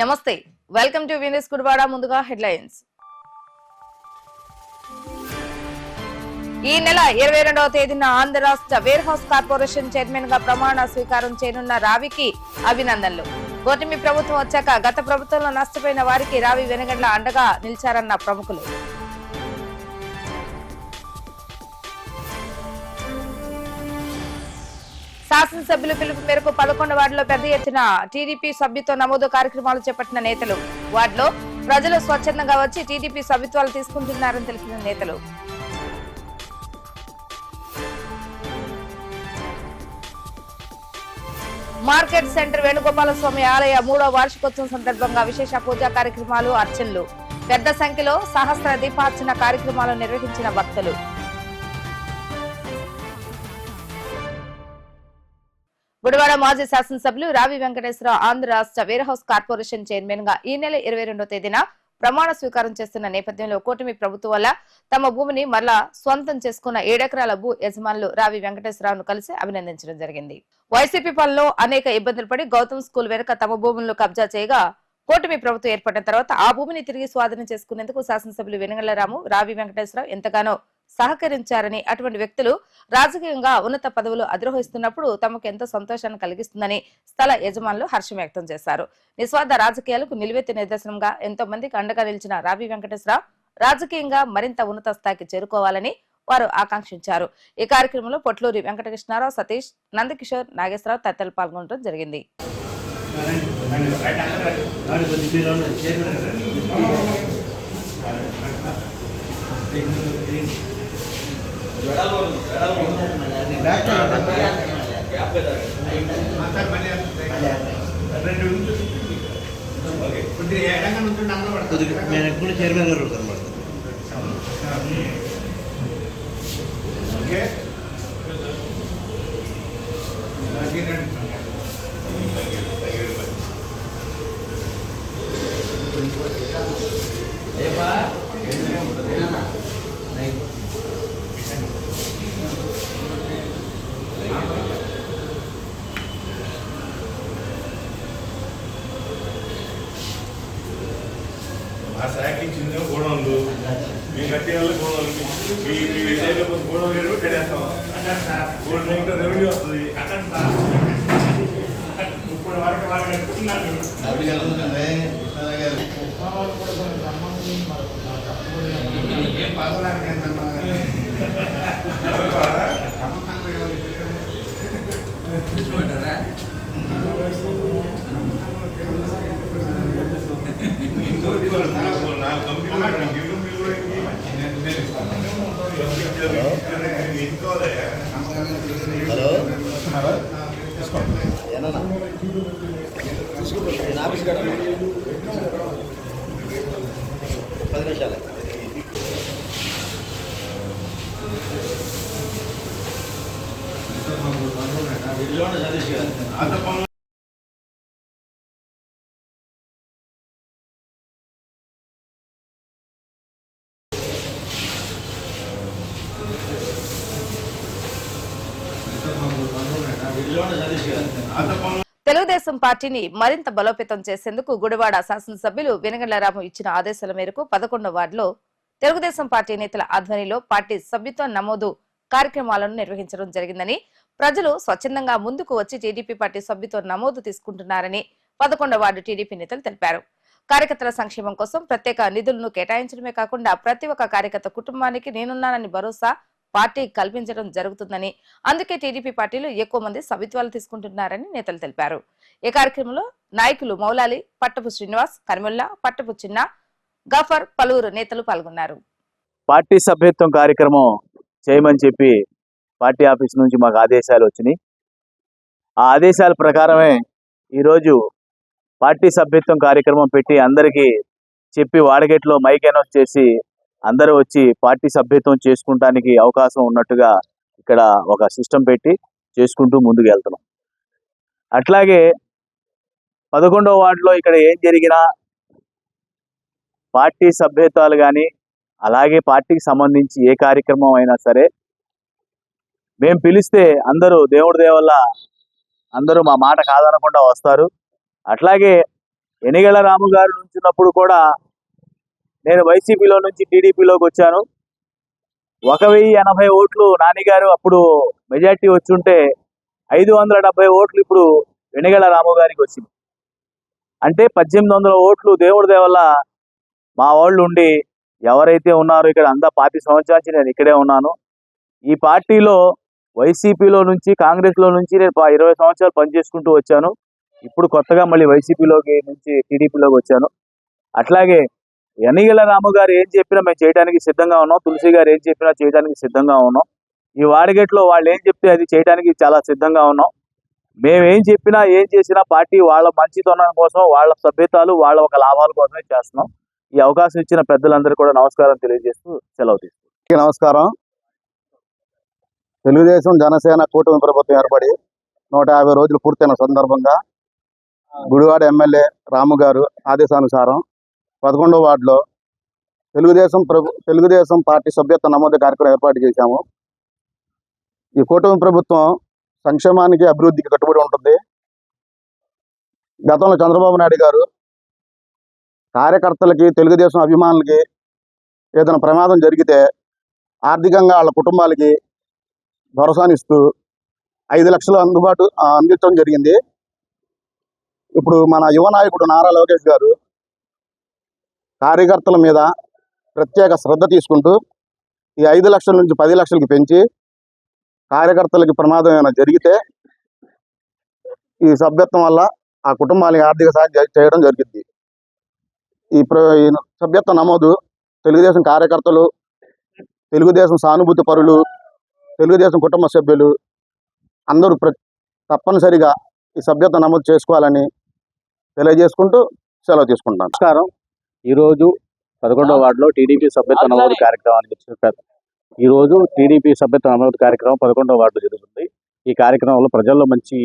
నమస్తే welcome to Vini's Gudivada ముందుగా headlines. ఈ నెల ఇరవై రెండవ తేదీన ఆంధ్ర రాష్ట్ర వేర్ హౌస్ కార్పొరేషన్ చైర్మన్గా ప్రమాణ స్వీకారం చేయనున్న రావికి అభినందనలు. కూటమి ప్రభుత్వం వచ్చాక గత ప్రభుత్వంలో నష్టపోయిన వారికి రావి వెనగండ్ల అండగా నిలిచారన్న ప్రముఖులు. శాసనసభ్యుల పిలుపు మేరకు పదకొండు వార్డులో పెద్ద ఎత్తున టీడీపీ సభ్యత్వ నమోదు కార్యక్రమాలు చేపట్టిన నేతలు. వార్డులో ప్రజలు స్వచ్ఛందంగా వచ్చి టీడీపీ సభ్యత్వాలు తీసుకుంటున్నారని తెలిపిన నేతలు. మార్కెట్ సెంటర్ వేణుగోపాలస్వామి ఆలయ మూడో వార్షికోత్సవం సందర్భంగా విశేష పూజా కార్యక్రమాలు అర్చనలు. పెద్ద సంఖ్యలో సహస్ర దీపార్చన కార్యక్రమాలు నిర్వహించిన భక్తులు. గుడివాడ మాజీ శాసనసభ్యులు రావి వెంకటేశ్వరరావు ఆంధ్ర రాష్ట్ర వేర్ హౌస్ కార్పొరేషన్ చైర్మన్గా ఈ నెల ఇరవై రెండో తేదీన ప్రమాణ స్వీకారం చేస్తున్న నేపథ్యంలో కూటమి ప్రభుత్వం వల్ల తమ భూమిని మరలా స్వంతం చేసుకున్న ఏడెకరాల భూ యజమానులు రావి వెంకటేశ్వరరావును కలిసి అభినందించడం జరిగింది. వైసీపీ పాలనలో అనేక ఇబ్బందులు పడి గౌతమ్ స్కూల్ వెనుక తమ భూములను కబ్జా చేయగా కూటమి ప్రభుత్వం ఏర్పడిన తర్వాత ఆ భూమిని తిరిగి స్వాధీనం చేసుకునేందుకు శాసనసభ్యులు వెనుగళ్ళరాము రావి వెంకటేశ్వరరావు ఎంతగానో సహకరించారని అటువంటి వ్యక్తులు రాజకీయంగా ఉన్నత పదవులు అధిరోహిస్తున్నప్పుడు తమకు ఎంతో సంతోషాన్ని కలిగిస్తుందని స్థల యజమానులు హర్షం వ్యక్తం చేశారు. నిస్వార్థ రాజకీయాలకు నిలువెత్తి నిదర్శనంగా ఎంతో మందికి అండగా నిలిచిన రావి వెంకటేశ్వరరావు రాజకీయంగా మరింత ఉన్నత స్థాయికి చేరుకోవాలని వారు ఆకాంక్షించారు. ఈ కార్యక్రమంలో పొట్లూరి వెంకటకృష్ణారావు సతీష్ నందకిషోర్ నాగేశ్వరరావు తదితరులు పాల్గొనడం జరిగింది. నేను ఎప్పుడు చైర్మన్ గారు అనమాట ఆ కట్టే వాళ్ళ గోడౌన్లు మీ మీ కొంత గోడౌన్ రేటు కట్టేస్తాం గోల్డ్ రేట్ రెవెన్యూ వస్తుంది. ఇప్పుడు వరకు వాళ్ళు కట్టుకున్నారు నాలుగు నేను ఆఫీస్ కట్ట పది నిమిషాలే సతీష్ గారు అంత పనులు సతీష్ గారు అంత పనులు తెలుగుదేశం పార్టీని మరింత బలోపేతం చేసేందుకు గుడివాడ శాసనసభ్యులు వెనగళ్ళరాము ఇచ్చిన ఆదేశాల మేరకు పదకొండవ వార్డులో తెలుగుదేశం పార్టీ నేతల ఆధ్వర్యంలో పార్టీ సభ్యత్వ నమోదు కార్యక్రమాలను నిర్వహించడం జరిగిందని ప్రజలు స్వచ్ఛందంగా ముందుకు వచ్చి టీడీపీ పార్టీ సభ్యత్వ నమోదు తీసుకుంటున్నారని పదకొండవ వార్డు టీడీపీ నేతలు తెలిపారు. కార్యకర్తల సంక్షేమం కోసం ప్రత్యేక నిధులను కేటాయించడమే కాకుండా ప్రతి ఒక్క కార్యకర్త కుటుంబానికి నేనున్నానని భరోసా పార్టీ కల్పించడం జరుగుతుందని అందుకే టీడీపీ పార్టీలు ఎక్కువ మంది సభ్యత్వాలు తీసుకుంటున్నారని నేతలు తెలిపారు. ఈ కార్యక్రమంలో నాయకులు మౌలాలి పట్టపు శ్రీనివాస్ కరిమల్లా పట్టపు చిన్న గఫర్ పలువురు నేతలు పాల్గొన్నారు. పార్టీ సభ్యత్వం కార్యక్రమం చేయమని చెప్పి పార్టీ ఆఫీస్ నుంచి మాకు ఆదేశాలు వచ్చినాయి. ఆ ఆదేశాల ప్రకారమే ఈరోజు పార్టీ సభ్యత్వం కార్యక్రమం పెట్టి అందరికీ చెప్పి వాడగేట్లో మైక్ అనౌన్స్ చేసి అందరూ వచ్చి పార్టీ సభ్యత్వం చేసుకుంటానికి అవకాశం ఉన్నట్టుగా ఇక్కడ ఒక సిస్టమ్ పెట్టి చేసుకుంటూ ముందుకు వెళ్తున్నాం అట్లాగే పదకొండవ వార్డులో ఇక్కడ ఏం జరిగినా పార్టీ సభ్యత్వాలు కానీ అలాగే పార్టీకి సంబంధించి ఏ కార్యక్రమం అయినా సరే మేము పిలిస్తే అందరూ దేవుడి దేవల్ల అందరూ మా మాట కాదనకుండా వస్తారు. అట్లాగే ఎనిగల రాము గారు నుంచినప్పుడు కూడా నేను వైసీపీలో నుంచి టీడీపీలోకి వచ్చాను. ఒక వెయ్యి ఎనభై ఓట్లు నానిగారు అప్పుడు మెజార్టీ వచ్చుంటే ఐదు వందల డెబ్బై ఓట్లు ఇప్పుడు వెనిగల రాము గారికి వచ్చింది. అంటే పద్దెనిమిది వందల ఓట్లు దేవుడి దేవల్ల మా వాళ్ళు ఉండి ఎవరైతే ఉన్నారో ఇక్కడ అంతా పాతి సంవత్సరాలు నేను ఇక్కడే ఉన్నాను. ఈ పార్టీలో వైసీపీలో నుంచి కాంగ్రెస్లో నుంచి నేను ఇరవై సంవత్సరాలు పనిచేసుకుంటూ వచ్చాను. ఇప్పుడు కొత్తగా మళ్ళీ వైసీపీలోకి నుంచి టీడీపీలోకి వచ్చాను. అట్లాగే ఎనిగల రాము గారు ఏం చెప్పినా మేము చేయడానికి సిద్ధంగా ఉన్నాం. తులసి గారు ఏం చెప్పినా చేయడానికి సిద్ధంగా ఉన్నాం. ఈ వాడిగట్లో వాళ్ళు ఏం చెప్తే అది చేయడానికి చాలా సిద్ధంగా ఉన్నాం. మేము ఏం చెప్పినా ఏం చేసినా పార్టీ వాళ్ళ మంచితనం కోసం వాళ్ళ సభ్యతాలు వాళ్ళ ఒక లాభాల కోసమే చేస్తున్నాం. ఈ అవకాశం ఇచ్చిన పెద్దలందరూ కూడా నమస్కారం తెలియజేస్తూ సెలవు తీసుకుంటాం నమస్కారం. తెలుగుదేశం జనసేన కూటమి ప్రభుత్వం ఏర్పడి నూట యాభై రోజులు పూర్తయిన సందర్భంగా గుడివాడ ఎమ్మెల్యే రాము గారు ఆదేశానుసారం పదకొండో వార్డులో తెలుగుదేశం ప్రభు తెలుగుదేశం పార్టీ సభ్యత్వ నమోదు కార్యక్రమం ఏర్పాటు చేశాము. ఈ కూటమి ప్రభుత్వం సంక్షేమానికి అభివృద్ధికి కట్టుబడి ఉంటుంది. గతంలో చంద్రబాబు నాయుడు గారు కార్యకర్తలకి తెలుగుదేశం అభిమానులకి ఏదైనా ప్రమాదం జరిగితే ఆర్థికంగా వాళ్ళ కుటుంబాలకి భరోసానిస్తూ ఐదు లక్షలు అందుబాటు అందించడం జరిగింది. ఇప్పుడు మన యువ నాయకుడు నారా లోకేష్ గారు కార్యకర్తల మీద ప్రత్యేక శ్రద్ధ తీసుకుంటూ ఈ ఐదు లక్షల నుంచి పది లక్షలకి పెంచి కార్యకర్తలకి ప్రమాదం ఏమైనా జరిగితే ఈ సభ్యత్వం వల్ల ఆ కుటుంబాలకి ఆర్థిక సాయం చేయడం జరిగింది. ఈ సభ్యత్వ నమోదు తెలుగుదేశం కార్యకర్తలు తెలుగుదేశం సానుభూతి పరులు తెలుగుదేశం కుటుంబ సభ్యులు అందరూ ప్ర తప్పనిసరిగా ఈ సభ్యత నమోదు చేసుకోవాలని తెలియజేసుకుంటూ సెలవు తీసుకుంటాను నమస్కారం. ఈరోజు పదకొండవ వార్డులో టీడీపీ సభ్యత్వ నమోదు కార్యక్రమానికి వచ్చిన పెద్ద- ఈరోజు టీడీపీ సభ్యత్వ నమోదు కార్యక్రమం పదకొండవ వార్డు జరుగుతుంది. ఈ కార్యక్రమంలో ప్రజల్లో మంచి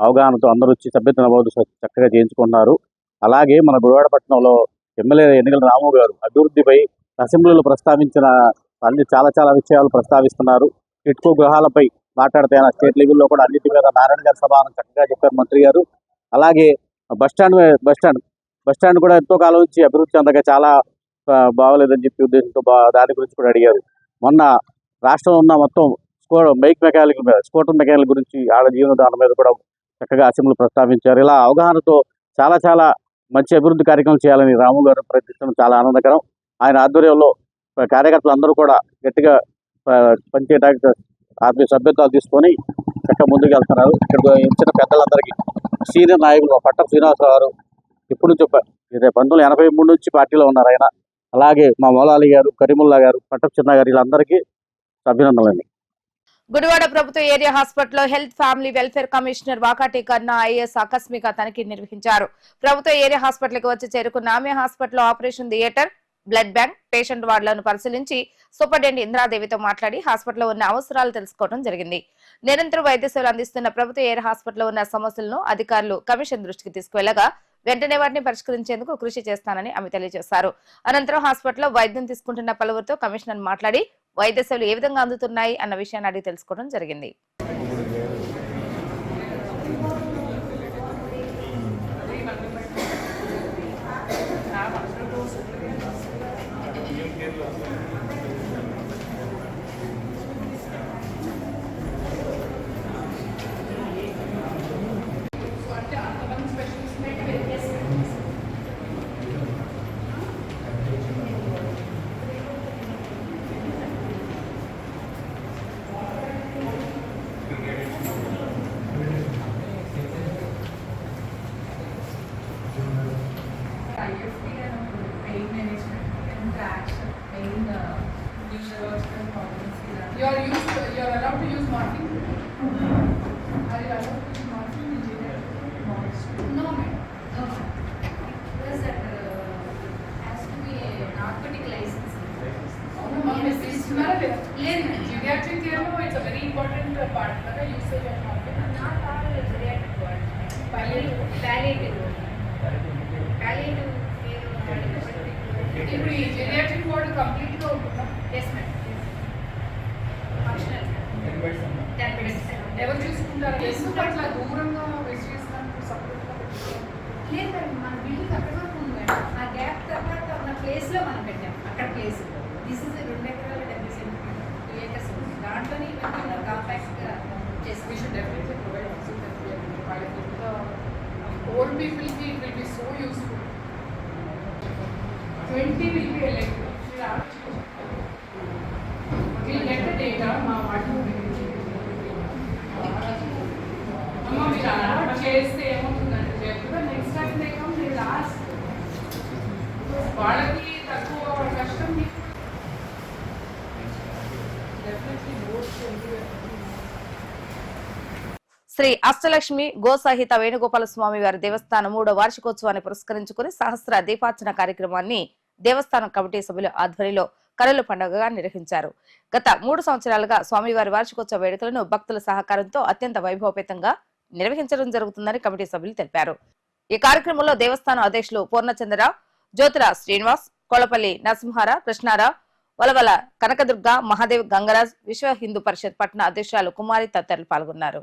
అవగాహనతో అందరూ వచ్చి సభ్యత్వ నమోదు చక్కగా చేయించుకుంటున్నారు అలాగే మన గుడివాడపట్నంలో ఎమ్మెల్యే ఎన్నికల రాము గారు అభివృద్ధిపై అసెంబ్లీలో ప్రస్తావించిన అన్ని చాలా చాలా విషయాలు ప్రస్తావిస్తున్నారు. ఇటుకో గృహాలపై మాట్లాడితే ఆయన స్టేట్ లెవెల్లో కూడా అన్నిటి మీద నారాయణ గారి సభను చక్కగా చెప్పారు మంత్రి గారు. అలాగే బస్ స్టాండ్ బస్ స్టాండ్ కూడా ఎంతో కాలం నుంచి అభివృద్ధి చెందగా చాలా బాగలేదని బాగోలేదని చెప్పి ఉద్దేశంతో బా- దాని గురించి కూడా అడిగారు. మొన్న రాష్ట్రంలో ఉన్న మొత్తం స్కో బైక్ మెకానికల్ మీద స్కూటర్ మెకానికల్ గురించి ఆడ జీవనోధారణ మీద కూడా చక్కగా అసెంబ్లీ ప్రస్తావించారు. ఇలా అవగాహనతో చాలా చాలా మంచి అభివృద్ధి కార్యక్రమం చేయాలని రాము గారు ప్రయత్నించడం చాలా ఆనందకరం. ఆయన ఆధ్వర్యంలో కార్యకర్తలు అందరూ కూడా గట్టిగా పనిచేయడానికి ఆర్థిక సభ్యత్వాలు తీసుకొని చక్కగా ముందుకు వెళ్తున్నారు. ఇక్కడ ఇచ్చిన పెద్దలందరికీ సీనియర్ నాయకులు పట్ట శ్రీనివాసరావు గారు ఎప్పుడు నుంచి పంతొమ్మిది ఎనభై మూడు నుంచి పార్టీలో ఉన్నారు ఆయన. అలాగే మా మౌలాలి గారు కరీముల్లా గారు పట్టపు చిన్న గారు వీళ్ళందరికీ అభినందనలండి. గుడివాడ ప్రభుత్వ ఏరియా హాస్పిటల్లో health family welfare commissioner Vakati Kanna IAS ఆకస్మిక తనిఖీ నిర్వహించారు. ప్రభుత్వ ఏరియా హాస్పిటల్కి వచ్చి చేరుకున్న ఆమె హాస్పిటల్లో operation theatre blood bank patient వార్డులను పరిశీలించి సూపరింటెండెంట్ ఇంద్రాదేవితో మాట్లాడి హాస్పిటల్లో ఉన్న అవసరాలు తెలుసుకోవడం జరిగింది. నిరంతరం వైద్య సేవలు అందిస్తున్న ప్రభుత్వ ఏరియా హాస్పిటల్లో ఉన్న సమస్యలను అధికారులు కమిషన్ దృష్టికి తీసుకువెళ్ళగా వెంటనే వాటిని పరిష్కరించేందుకు కృషి చేస్తానని ఆమె తెలియజేశారు. అనంతరం హాస్పిటల్లో వైద్యం తీసుకుంటున్న పలువురితో కమిషనర్ మాట్లాడి వైద్య సేవలు ఏ విధంగా అందుతున్నాయి అన్న విషయాన్ని అడిగి తెలుసుకోవడం జరిగింది. David. శ్రీ అష్టలక్ష్మి గోసహిత వేణుగోపాల స్వామి వారి దేవస్థానం మూడో వార్షికోత్సవాన్ని పురస్కరించుకుని సహస్ర దీపార్చన కార్యక్రమాన్ని దేవస్థానం కమిటీ సభ్యుల ఆధ్వర్యంలో కనుల పండుగగా నిర్వహించారు. గత మూడు సంవత్సరాలుగా స్వామివారి వార్షికోత్సవ వేడుకలను భక్తుల సహకారంతో అత్యంత వైభవపేతంగా నిర్వహించడం జరుగుతుందని కమిటీ సభ్యులు తెలిపారు. ఈ కార్యక్రమంలో దేవస్థానం అధ్యక్షులు పూర్ణచంద్ర జ్యోతిరా శ్రీనివాస్ కొలపల్లి నరసింహారా కృష్ణారా వలవల కనకదుర్గ మహాదేవ్ గంగరాజ్ విశ్వ హిందూ పరిషత్ పట్టణ అధ్యక్షురాలు కుమారి తదితరులు పాల్గొన్నారు.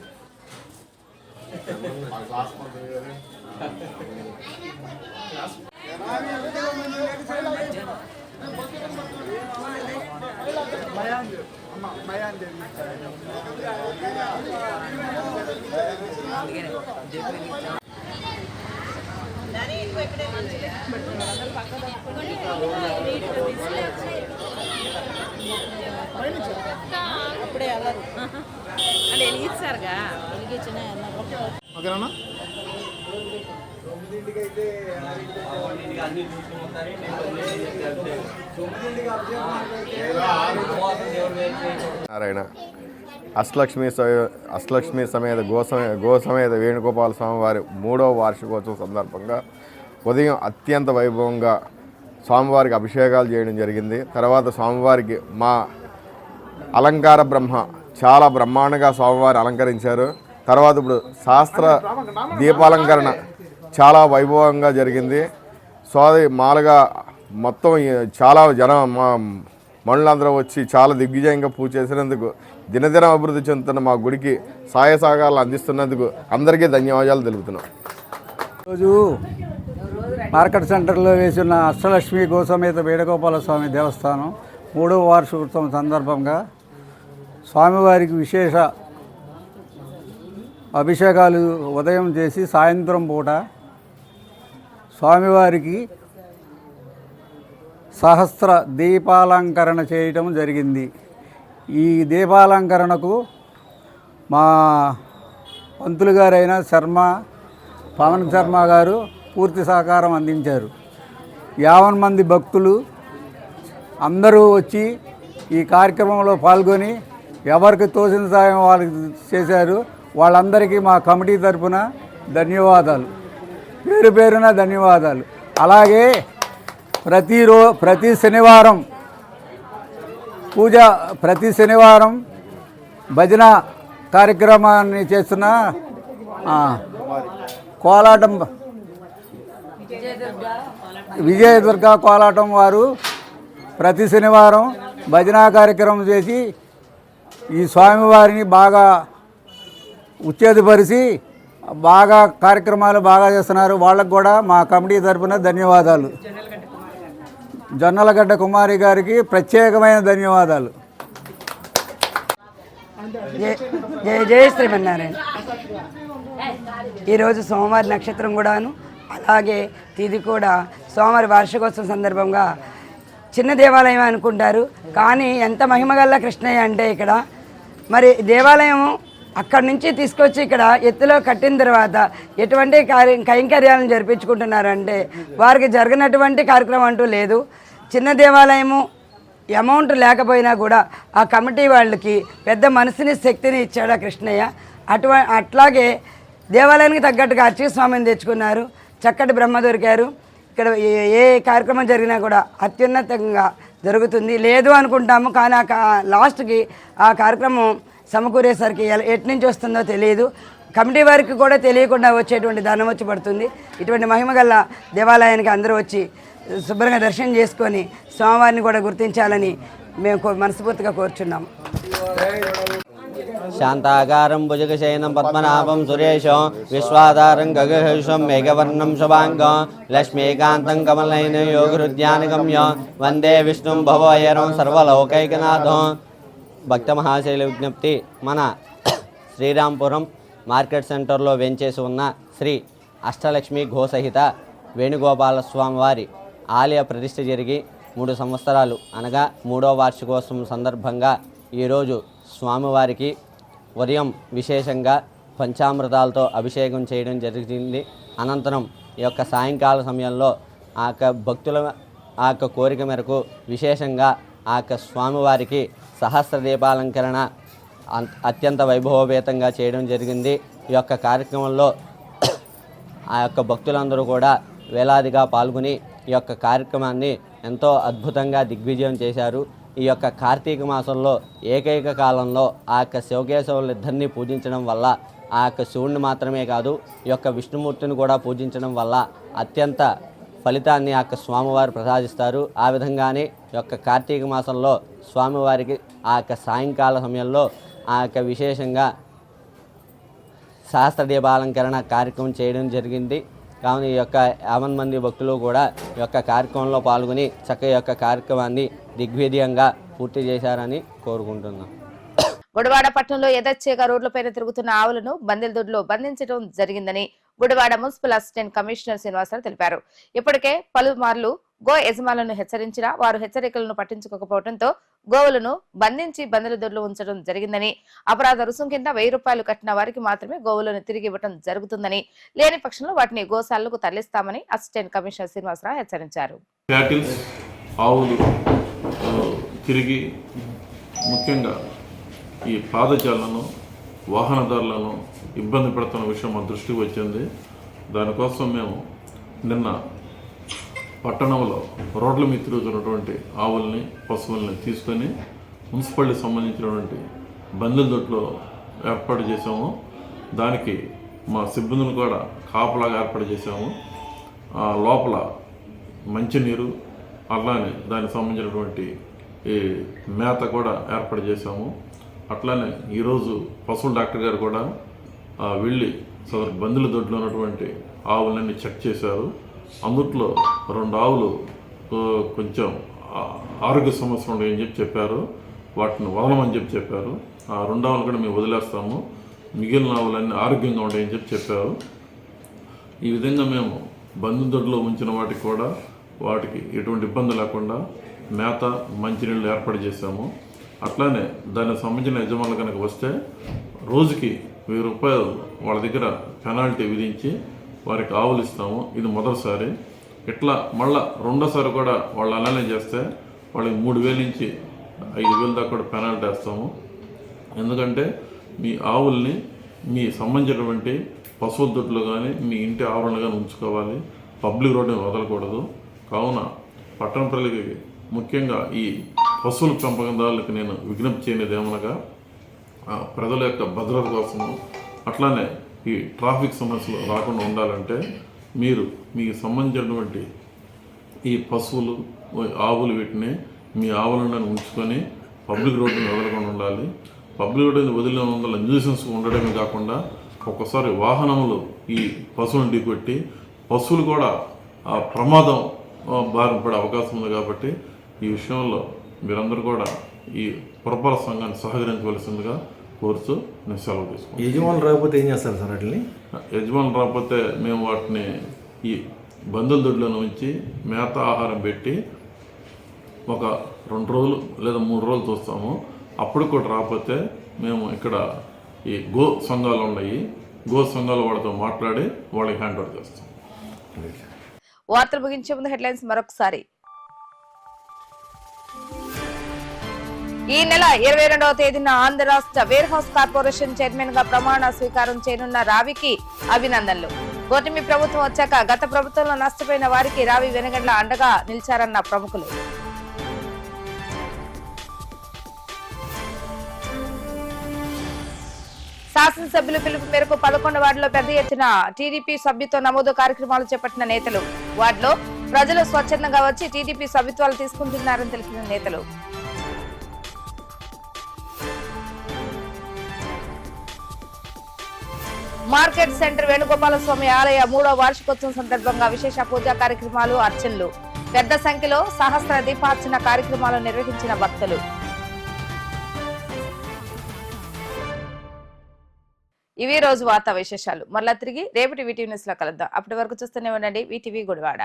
అప్పుడే వెళ్ళరు అంటే వెలిగించారుగా వెలిగించిన నారాయణ. అష్టలక్ష్మి అష్టలక్ష్మి సమేత గోసమే గోసమేత వేణుగోపాల స్వామి వారి మూడవ వార్షికోత్సవం సందర్భంగా ఉదయం అత్యంత వైభవంగా స్వామివారికి అభిషేకాలు చేయడం జరిగింది. తర్వాత స్వామివారికి మా అలంకార బ్రహ్మ చాలా బ్రహ్మాండంగా స్వామివారి అలంకరించారు. తర్వాత ఇప్పుడు శాస్త్ర దీపాలంకరణ చాలా వైభవంగా జరిగింది. సోదరి మాలుగా మొత్తం చాలా జనం మా మనులందరూ వచ్చి చాలా దిగ్విజయంగా పూజ చేసినందుకు దినదినం అభివృద్ధి చెందుతున్న మా గుడికి సహాయ సహకారాలు అందిస్తున్నందుకు అందరికీ ధన్యవాదాలు తెలుపుతున్నాం. రోజు మార్కెట్ సెంటర్లో వేసిన అష్టలక్ష్మి గోసమేత వేణుగోపాల స్వామి దేవస్థానం మూడవ వార్షికోత్సవం సందర్భంగా స్వామివారికి విశేష అభిషేకాలు ఉదయం చేసి సాయంత్రం పూట స్వామివారికి సహస్ర దీపాలంకరణ చేయటం జరిగింది. ఈ దీపాలంకరణకు మా పంతులు గారైన శర్మ పవన్ శర్మ గారు పూర్తి సహకారం అందించారు. యావన్ మంది భక్తులు అందరూ వచ్చి ఈ కార్యక్రమంలో పాల్గొని ఎవరికి తోచిన సాయం వాళ్ళకి చేశారు వాళ్ళందరికీ మా కమిటీ తరపున ధన్యవాదాలు. పేరు పేరున ధన్యవాదాలు. అలాగే ప్రతిరో ప్రతి శనివారం పూజ ప్రతి శనివారం భజన కార్యక్రమాన్ని చేస్తున్న కోలాటం విజయదుర్గ కోలాటం వారు ప్రతి శనివారం భజనా కార్యక్రమం చేసి ఈ స్వామివారిని బాగా ఉత్తేజపరిచి బాగా కార్యక్రమాలు బాగా చేస్తున్నారు. వాళ్ళకు కూడా మా కమిటీ తరఫున ధన్యవాదాలు. జొన్నలగడ్డ కుమారి గారికి ప్రత్యేకమైన ధన్యవాదాలు. జయ జయ శ్రీమన్నారాయణ. ఈరోజు సోమవారి నక్షత్రం కూడాను అలాగే తిది కూడా సోమవారి వార్షికోత్సవం సందర్భంగా చిన్న దేవాలయం అనుకుంటారు. కానీ ఎంత మహిమగల్ల కృష్ణయ్య అంటే ఇక్కడ మరి దేవాలయం అక్కడి నుంచి తీసుకొచ్చి ఇక్కడ ఎత్తులో కట్టిన తర్వాత ఎటువంటి కార్య కైంకర్యాలను జరిపించుకుంటున్నారంటే వారికి జరగనటువంటి కార్యక్రమం అంటూ లేదు. చిన్న దేవాలయము అమౌంట్ లేకపోయినా కూడా ఆ కమిటీ వాళ్ళకి పెద్ద మనసుని శక్తిని ఇచ్చాడు కృష్ణయ్య? అటువ అట్లాగే దేవాలయానికి తగ్గట్టుగా అర్చక స్వామిని తెచ్చుకున్నారు. చక్కటి బ్రహ్మ దొరికారు. ఇక్కడ ఏ- ఏ కార్యక్రమం జరిగినా కూడా అత్యున్నతంగా జరుగుతుంది. లేదు అనుకుంటాము కానీ ఆ లాస్ట్కి ఆ కార్యక్రమం సమకూరేసరికి ఎటు నుంచి వస్తుందో తెలియదు. కమిటీ వారికి కూడా తెలియకుండా వచ్చేటువంటి ధనం వచ్చి పడుతుంది. ఇటువంటి మహిమగల్ల దేవాలయానికి అందరూ వచ్చి శుభ్రంగా దర్శనం చేసుకొని స్వామివారిని కూడా గుర్తించాలని మేము మనస్ఫూర్తిగా కోరుచున్నాం శాంతాకారం భుజగశయనం పద్మనాభం సురేశం విశ్వాధారం గగహేషం మేఘవర్ణం శుభాంగం లక్ష్మీకాంతం కమలైన గమ్యం వందే విష్ణుం భవయరం సర్వలోకైకనాథం. భక్త మహాశైల విజ్ఞప్తి మన శ్రీరాంపురం మార్కెట్ సెంటర్లో వెంచేసి ఉన్న శ్రీ అష్టలక్ష్మి గోసహిత వేణుగోపాల వారి ఆలయ ప్రతిష్ఠ జరిగి మూడు సంవత్సరాలు అనగా మూడో వార్షికోత్సవం సందర్భంగా ఈరోజు స్వామివారికి ఉదయం విశేషంగా పంచామృతాలతో అభిషేకం చేయడం జరిగింది. అనంతరం ఈ యొక్క సాయంకాల సమయంలో ఆ యొక్క భక్తుల ఆ యొక్క కోరిక మేరకు విశేషంగా ఆ యొక్క స్వామివారికి సహస్ర దీపాలంకరణ అత్యంత వైభవపేతంగా చేయడం జరిగింది. ఈ యొక్క కార్యక్రమంలో ఆ యొక్క భక్తులందరూ కూడా వేలాదిగా పాల్గొని ఈ యొక్క కార్యక్రమాన్ని ఎంతో అద్భుతంగా దిగ్విజయం చేశారు. ఈ యొక్క కార్తీక మాసంలో ఏకైక కాలంలో ఆ యొక్క శివకేశవులిద్దరినీ పూజించడం వల్ల ఆ యొక్క శివుణ్ణి మాత్రమే కాదు ఈ యొక్క విష్ణుమూర్తిని కూడా పూజించడం వల్ల అత్యంత ఫలితాన్ని ఆ యొక్క స్వామివారు ప్రసాదిస్తారు. ఆ విధంగానే యొక్క కార్తీక మాసంలో స్వామివారికి ఆ యొక్క సాయంకాల సమయంలో ఆ యొక్క విశేషంగా శాస్త్ర దీపాలంకరణ కార్యక్రమం చేయడం జరిగింది. కావున ఈ యొక్క యావన్ మంది భక్తులు కూడా ఈ యొక్క కార్యక్రమంలో పాల్గొని చక్క యొక్క కార్యక్రమాన్ని దిగ్విజయంగా పూర్తి చేశారని కోరుకుంటున్నాం. గుడివాడ పట్టణంలో యథచ్చేగా రోడ్లపైన తిరుగుతున్న ఆవులను బందెలదొడ్లో బంధించడం జరిగిందని Gudivada municipal assistant commissioner Srinivasarao తెలిపారు. ఇప్పటికే పలుమార్లు గో యజమానులను హెచ్చరించినా వారు హెచ్చరికలను పట్టించుకోకపోవడంతో గోవులను బంధించి బందెల దొరలు ఉంచడం జరిగిందని అపరాధ రుసుం కింద వెయ్యి రూపాయలు కట్టిన వారికి మాత్రమే గోవులను తిరిగి ఇవ్వడం జరుగుతుందని లేని పక్షంలో వాటిని గోశాలకు తరలిస్తామని అసిస్టెంట్ కమిషనర్ శ్రీనివాసరావు హెచ్చరించారు. ఆవులు తిరిగి ముఖ్యంగా ఈ పాదచారులను వాహనదారులను ఇబ్బంది పెడుతున్న విషయం మా దృష్టికి వచ్చింది. దానికోసం మేము నిన్న పట్టణంలో రోడ్ల మీద తిరుగుతున్నటువంటి ఆవుల్ని పశువుల్ని తీసుకొని మున్సిపాలిటీ సంబంధించినటువంటి బందెల దొడ్లో ఏర్పాటు చేసాము దానికి మా సిబ్బందిని కూడా కాపలాగా ఏర్పాటు చేసాము ఆ లోపల మంచినీరు అలానే దానికి సంబంధించినటువంటి ఈ మేత కూడా ఏర్పాటు చేశాము. అట్లానే ఈరోజు పశువుల డాక్టర్ గారు కూడా వెళ్ళి సదరు బందుల దొడ్లో ఉన్నటువంటి ఆవులన్నీ చెక్ చేశారు. అందుట్లో రెండు ఆవులు కొంచెం ఆరోగ్య సమస్యలు ఉన్నాయని చెప్పి చెప్పారు. వాటిని వదలమని చెప్పి చెప్పారు. ఆ రెండు ఆవులు కూడా మేము వదిలేస్తాము. మిగిలిన ఆవులన్నీ ఆరోగ్యంగా ఉంటాయని చెప్పి చెప్పారు. ఈ విధంగా మేము బంధుదొడ్లో ఉంచిన వాటికి కూడా వాటికి ఎటువంటి ఇబ్బంది లేకుండా మేత మంచినీళ్ళు ఏర్పాటు చేశాము. అట్లానే దానికి సంబంధించిన యజమానులు కనుక వస్తే రోజుకి వెయ్యి రూపాయలు వాళ్ళ దగ్గర పెనాల్టీ విధించి వారికి ఆవులు ఇస్తాము. ఇది మొదటిసారి. ఇట్లా మళ్ళా రెండోసారి కూడా వాళ్ళు అలానే చేస్తే వాళ్ళకి మూడు వేల నుంచి ఐదు వేల దాకా కూడా పెనాల్టీ వేస్తాము. ఎందుకంటే మీ ఆవుల్ని మీ సంబంధించినటువంటి పశువుల దొడ్లో కానీ మీ ఇంటి ఆవరణ కానీ ఉంచుకోవాలి. పబ్లిక్ రోడ్డుని వదలకూడదు. కావున పట్టణ ప్రజలకి ముఖ్యంగా ఈ పశువుల పెంపకందారులకు నేను విజ్ఞప్తి చేయనిది ఏమనగా ఆ, ప్రజల యొక్క భద్రత కోసము అట్లానే ఈ ట్రాఫిక్ సమస్యలు రాకుండా ఉండాలంటే మీరు మీకు సంబంధించినటువంటి ఈ పశువులు ఆవులు వీటిని మీ ఆవులను ఉంచుకొని పబ్లిక్ రోడ్డుని వదలకుండా ఉండాలి. పబ్లిక్ రోడ్డుని వదిలిన వందల న్యూసెన్స్ ఉండడమే కాకుండా ఒక్కసారి వాహనములు ఈ పశువులను ఢీకొట్టి పశువులు కూడా ఆ ప్రమాదం బారిన పడే అవకాశం ఉంది కాబట్టి ఈ విషయంలో మీరందరూ కూడా ఈ పురపాలక సంఘాన్ని సహకరించవలసిందిగా కోరుతూ నేను సెలవు తీసుకుంటాను యజమానులు రాకపోతే ఏం చేస్తారు సార్ వాటిని? యజమానులు రాకపోతే మేము వాటిని ఈ బందుల దొడ్లో ఉంచి మేత ఆహారం పెట్టి ఒక రెండు రోజులు లేదా మూడు రోజులు చూస్తాము. అప్పుడు కూడా రాకపోతే మేము ఇక్కడ ఈ గో సంఘాలు ఉన్నాయి. గో సంఘాలు వాళ్ళతో మాట్లాడి వాళ్ళకి హ్యాండ్ ఓవర్ చేస్తాం. వార్తలు ముగించే ముందు హెడ్లైన్స్ మరొకసారి. ఈ నెల ఇరవై రెండవ తేదీన ఆంధ్ర రాష్ట్ర వేర్ హౌస్ కార్పొరేషన్ చైర్మన్గా ప్రమాణ స్వీకారం చేయనున్న రావికి అభినందనలు. కూటమి ప్రభుత్వం వచ్చాక గత ప్రభుత్వంలో నష్టపోయిన వారికి రావి వెనగండ్ల అండగా నిలిచారన్న ప్రముఖులు. శాసనసభ్యుల పిలుపు మేరకు పదకొండు వార్డులో పెద్ద ఎత్తున టీడీపీ సభ్యత్వ నమోదు కార్యక్రమాలు చేపట్టిన నేతలు. వార్డులో ప్రజలు స్వచ్ఛందంగా వచ్చి టీడీపీ సభ్యత్వాలు తీసుకుంటున్నారని తెలిపిన నేతలు. మార్కెట్ సెంటర్ వేణుగోపాల స్వామి ఆలయ మూడో వార్షికోత్సవం సందర్భంగా విశేష పూజా కార్యక్రమాలు అర్చనలు. పెద్ద సంఖ్యలో సహస్ర దీపార్చన కార్యక్రమాలు నిర్వహించిన భక్తులు. ఇవి రోజు వార్తా విశేషాలు. మరలా తిరిగి రేపటి వీటీవీ న్యూస్లో కలుద్దాం. అప్పటి వరకు చూస్తూనే ఉండండి. వీటీవీ గుడివాడ.